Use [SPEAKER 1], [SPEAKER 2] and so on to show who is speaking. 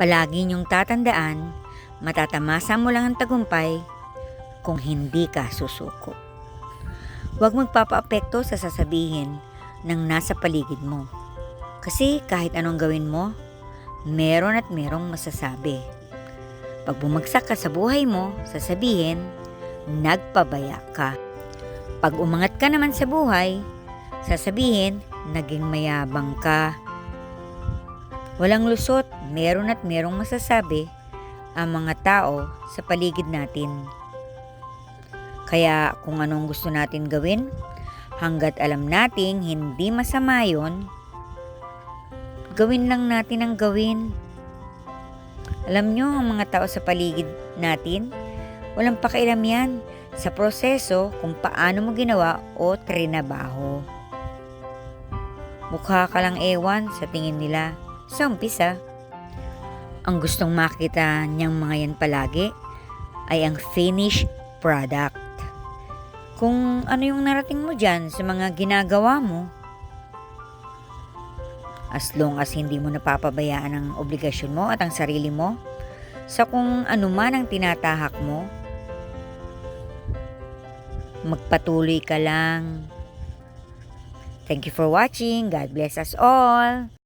[SPEAKER 1] Palagi niyong tatandaan, matatamasa mo lang ang tagumpay kung hindi ka susuko. Huwag magpapaapekto sa sasabihin ng nasa paligid mo. Kasi kahit anong gawin mo, meron at merong masasabi. Pag bumagsak ka sa buhay mo, sasabihin, nagpabaya ka. Pag umangat ka naman sa buhay, sasabihin, naging mayabang ka. Walang lusot, meron at merong masasabi ang mga tao sa paligid natin. Kaya kung anong gusto natin gawin, hanggat alam nating hindi masama yon, gawin lang natin ang gawin. Alam nyo, ang mga tao sa paligid natin, walang pakialam yan sa proseso kung paano mo ginawa o trinabaho. Mukha ka lang ewan sa tingin nila sa umpisa. Ang gustong makita niyang mga yan palagi ay ang finished product. Kung ano yung narating mo dyan sa mga ginagawa mo, as long as hindi mo napapabayaan ang obligasyon mo at ang sarili mo, sa kung ano man ang tinatahak mo, magpatuloy ka lang. Thank you for watching. God bless us all.